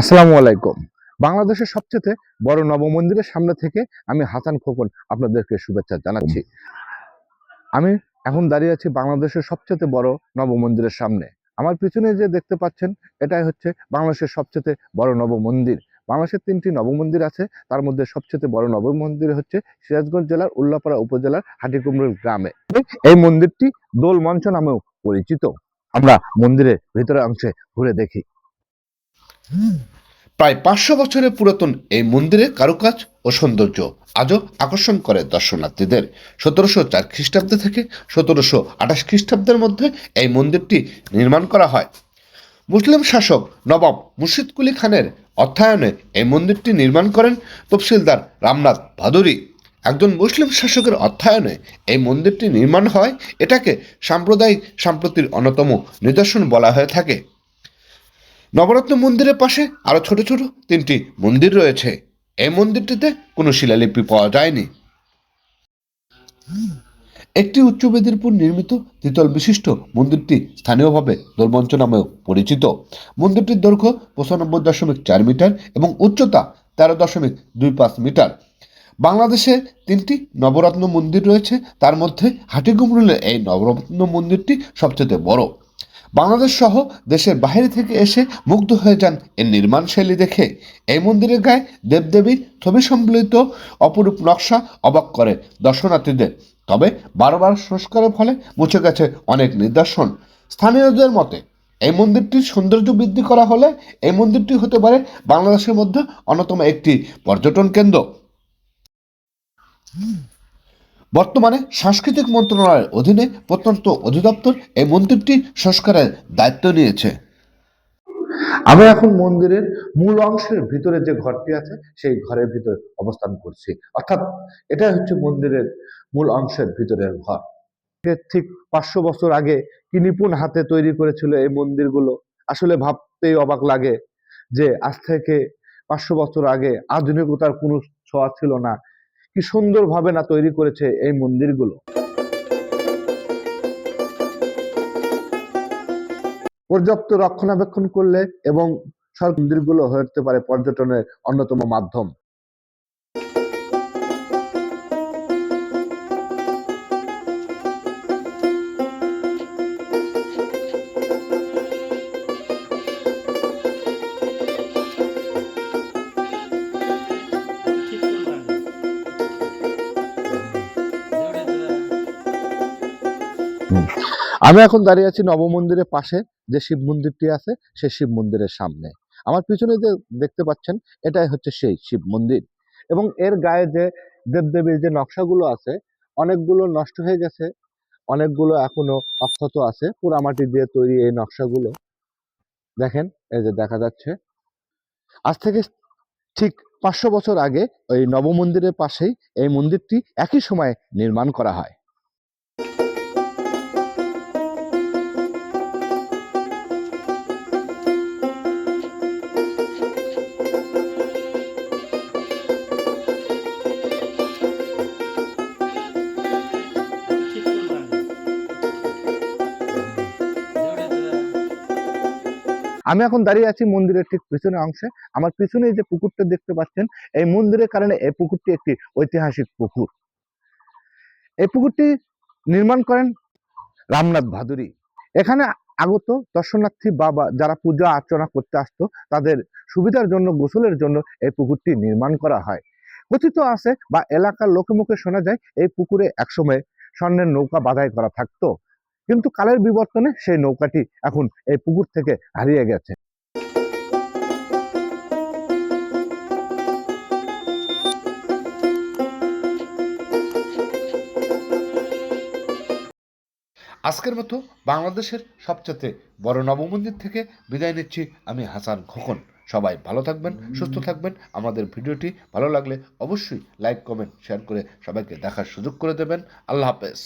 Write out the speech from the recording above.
আসসালামু আলাইকুম। বাংলাদেশের সবচেয়ে বড় নবমন্দিরের সামনে থেকে আমি হাসান খোকন আপনাদেরকে শুভেচ্ছা জানাচ্ছি। আমি এখন দাঁড়িয়ে আছি বাংলাদেশের সবচেয়ে বড় নবমন্দিরের সামনে। আমার পিছনে যে দেখতে পাচ্ছেন, এটাই হচ্ছে বাংলাদেশের সবচেয়ে বড় নবমন্দির। বাংলাদেশের তিনটি নবমন্দির আছে, তার মধ্যে সবচেয়ে বড় নবমন্দির হচ্ছে সিরাজগঞ্জ জেলার উল্লাপাড়া উপজেলার হাটিকুমরুল গ্রামে। এই মন্দিরটি দোল মঞ্চ নামেও পরিচিত। আমরা মন্দিরের ভিতরের অংশে ঘুরে দেখি। প্রায় পাঁচশো বছরের পুরাতন এই মন্দিরের কারুকাজ ও সৌন্দর্য আজও আকর্ষণ করে দর্শনার্থীদের। সতেরোশো চার খ্রিস্টাব্দে থেকে সতেরোশো আঠাশ খ্রিস্টাব্দের মধ্যে এই মন্দিরটি নির্মাণ করা হয়। মুসলিম শাসক নবাব মুর্শিদ কুলি খানের অর্থায়নে এই মন্দিরটি নির্মাণ করেন তফসিলদার রামনাথ ভাদুরী। একজন মুসলিম শাসকের অর্থায়নে এই মন্দিরটি নির্মাণ হয়, এটাকে সাম্প্রদায়িক সম্প্রতির অন্যতম নিদর্শন বলা হয়ে থাকে। নবরত্ন মন্দিরের পাশে আরও ছোট ছোট তিনটি মন্দির রয়েছে। এই মন্দিরটিতে কোনো শিলালিপি পাওয়া যায়নি। একটি উচ্চ উপর নির্মিত দ্বিতল বিশিষ্ট মন্দিরটি স্থানীয়ভাবে দোলমঞ্চ নামেও পরিচিত। মন্দিরটির দৈর্ঘ্য পঁচানব্বই দশমিক চার মিটার এবং উচ্চতা তেরো দশমিক দুই পাঁচ মিটার। বাংলাদেশে তিনটি নবরত্ন মন্দির রয়েছে, তার মধ্যে হাটিগুমরুলের এই নবরত্ন মন্দিরটি সবচেয়ে বড়। বাংলাদেশ সহ দেশের বাইরে থেকে এসে মুগ্ধ হয়ে যান এর নির্মাণ শৈলী দেখে। এই মন্দিরের গায়ে দেবদেবীর ছবি সম্বলিত অপরূপ নকশা অবাক করে দর্শনার্থীদের। তবে বারবার সংস্কারের ফলে মুছে গেছে অনেক নিদর্শন। স্থানীয়দের মতে, এই মন্দিরটির সৌন্দর্য বৃদ্ধি করা হলে এই মন্দিরটি হতে পারে বাংলাদেশের মধ্যে অন্যতম একটি পর্যটন কেন্দ্র। বর্তমানে সাংস্কৃতিক মন্ত্রণালয়ের অধীনে প্রত্যন্ত অধিদপ্তর এই মন্দিরটি সংস্কারের দায়িত্ব নিয়েছে। আমি এখন মন্দিরের মূল অংশের ভিতরে যে ঘরটি আছে, সেই ঘরের ভিতরে অবস্থান করছি। অর্থাৎ এটা হচ্ছে মন্দিরের মূল অংশের ভিতরের ঘর। ঠিক পাঁচশো বছর আগে কি নিপুণ হাতে তৈরি করেছিল এই মন্দিরগুলো? আসলে ভাবতেই অবাক লাগে যে আজ থেকে পাঁচশো বছর আগে আধুনিকতার কোনো ছোঁয়া ছিল না। কি সুন্দরভাবে না তৈরি করেছে এই মন্দিরগুলো। পর্যাপ্ত রক্ষণাবেক্ষণ করলে এবং সব মন্দিরগুলো হয়ে উঠতে পারে পর্যটনের অন্যতম মাধ্যম। আমি এখন দাঁড়িয়ে আছি নবমন্দিরের পাশে, যে শিব মন্দিরটি আছে সেই শিব মন্দিরের সামনে। আমার পিছনে যে দেখতে পাচ্ছেন, এটাই হচ্ছে সেই শিব মন্দির। এবং এর গায়ে যে দেবদেবীর যে নকশাগুলো আছে, অনেকগুলো নষ্ট হয়ে গেছে, অনেকগুলো এখনও অক্ষত আছে পোড়ামাটি দিয়ে তৈরি এই নকশাগুলো। দেখেন, এই যে দেখা যাচ্ছে। আজ থেকে ঠিক পাঁচশো বছর আগে ওই নবমন্দিরের পাশেই এই মন্দিরটি একই সময়ে নির্মাণ করা হয়। আমি এখন দাঁড়িয়ে আছি মন্দিরের ঠিক পিছনের অংশে। আমার পিছনে যে পুকুরটা দেখতে পাচ্ছেন, এই মন্দিরের কারণে এই পুকুরটি একটি ঐতিহাসিক পুকুর। এই পুকুরটি নির্মাণ করেন রামনাথ ভাদুরী। এখানে আগত দর্শনার্থী বাবা যারা পূজা অর্চনা করতে আসতো, তাদের সুবিধার জন্য, গোসলের জন্য এই পুকুরটি নির্মাণ করা হয়। কথিত আছে বা এলাকার লোকে মুখে শোনা যায়, এই পুকুরে একসময় স্বর্ণের নৌকা বাধাই করা থাকতো। কিন্তু কালের বিবর্তনে সেই নৌকাটি এখন এই পুকুর থেকে হারিয়ে গেছে। আজকের মতো বাংলাদেশের সবচেয়ে বড় নবমন্দির থেকে বিদায় নিচ্ছি আমি হাসান খোকন। সবাই ভালো থাকবেন, সুস্থ থাকবেন। আমাদের ভিডিওটি ভালো লাগলে অবশ্যই লাইক, কমেন্ট, শেয়ার করে সবাইকে দেখার সুযোগ করে দেবেন। আল্লাহ হাফেজ।